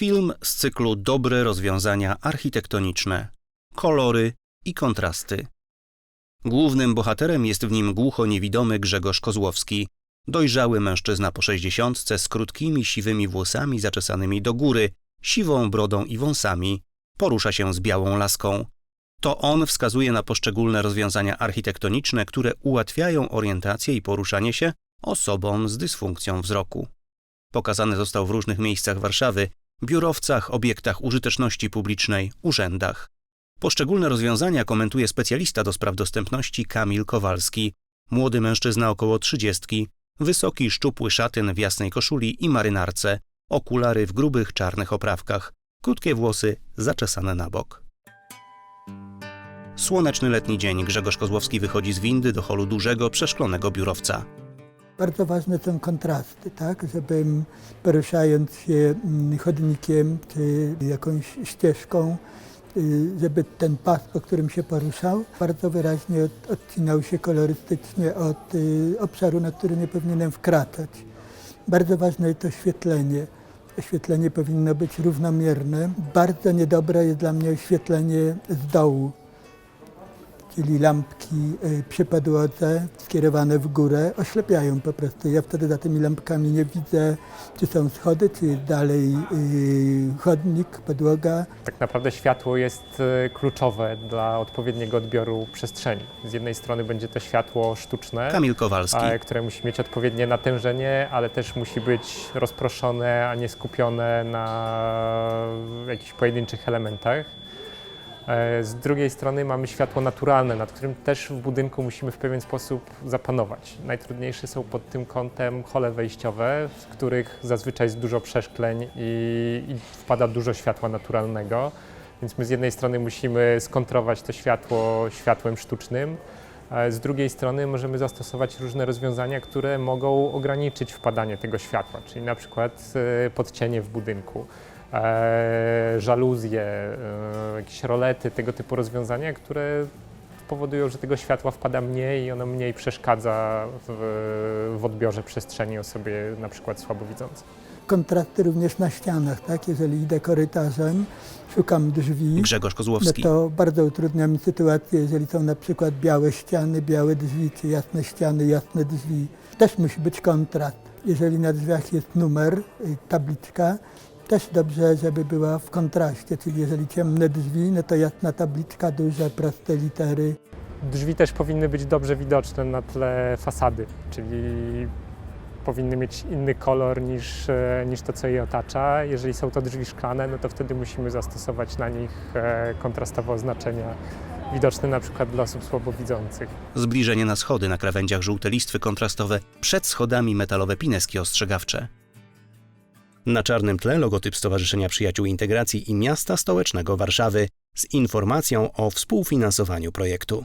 Film z cyklu Dobre rozwiązania architektoniczne. Kolory i kontrasty. Głównym bohaterem jest w nim głucho-niewidomy Grzegorz Kozłowski, dojrzały mężczyzna po sześćdziesiątce z krótkimi siwymi włosami zaczesanymi do góry, siwą brodą i wąsami. Porusza się z białą laską. To on wskazuje na poszczególne rozwiązania architektoniczne, które ułatwiają orientację i poruszanie się osobom z dysfunkcją wzroku. Pokazany został w różnych miejscach Warszawy, biurowcach, obiektach użyteczności publicznej, urzędach. Poszczególne rozwiązania komentuje specjalista do spraw dostępności Kamil Kowalski, młody mężczyzna około trzydziestki, wysoki, szczupły szatyn w jasnej koszuli i marynarce, okulary w grubych, czarnych oprawkach, krótkie włosy zaczesane na bok. Słoneczny letni dzień Grzegorz Kozłowski wychodzi z windy do holu dużego, przeszklonego biurowca. Bardzo ważne są kontrasty, tak? Żebym poruszając się mm, chodnikiem czy jakąś ścieżką, y, żeby ten pas, po którym się poruszał, bardzo wyraźnie od, odcinał się kolorystycznie od y, obszaru, na który nie powinienem wkraczać. Bardzo ważne jest oświetlenie. Oświetlenie powinno być równomierne. Bardzo niedobre jest dla mnie oświetlenie z dołu, czyli lampki y, przy podłodze skierowane w górę oślepiają po prostu. Ja wtedy za tymi lampkami nie widzę, czy są schody, czy dalej y, chodnik, podłoga. Tak naprawdę światło jest e, kluczowe dla odpowiedniego odbioru przestrzeni. Z jednej strony będzie to światło sztuczne, Kamil Kowalski. które musi mieć odpowiednie natężenie, ale też musi być rozproszone, a nie skupione na jakichś pojedynczych elementach. E, Z drugiej strony mamy światło naturalne, nad którym też w budynku musimy w pewien sposób zapanować. Najtrudniejsze są pod tym kątem hole wejściowe, w których zazwyczaj jest dużo przeszkleń i, i wpada dużo światła naturalnego. Więc my z jednej strony musimy skontrować to światło światłem sztucznym, a z drugiej strony możemy zastosować różne rozwiązania, które mogą ograniczyć wpadanie tego światła, czyli na przykład e, podcienie w budynku, e, żaluzje, e, jakieś rolety, tego typu rozwiązania, które powodują, że tego światła wpada mniej i ono mniej przeszkadza w, w odbiorze przestrzeni osobie na przykład słabowidzącej. Kontrasty również na ścianach, tak? Jeżeli idę korytarzem, szukam drzwi, Grzegorz no Kozłowski. to bardzo utrudnia mi sytuację, jeżeli są na przykład białe ściany, białe drzwi, czy jasne ściany, jasne drzwi. Też musi być kontrast. Jeżeli na drzwiach jest numer, y, tabliczka, też dobrze, żeby była w kontraście, czyli jeżeli ciemne drzwi, no to jasna tabliczka, duże, proste litery. Drzwi też powinny być dobrze widoczne na tle fasady, czyli powinny mieć inny kolor niż, e, niż to, co je otacza. Jeżeli są to drzwi szklane, no to wtedy musimy zastosować na nich e, kontrastowe oznaczenia widoczne na przykład dla osób słabowidzących. Zbliżenie na schody na krawędziach żółte listwy kontrastowe, przed schodami metalowe pineski ostrzegawcze. Na czarnym tle logotyp Stowarzyszenia Przyjaciół Integracji i Miasta Stołecznego Warszawy z informacją o współfinansowaniu projektu.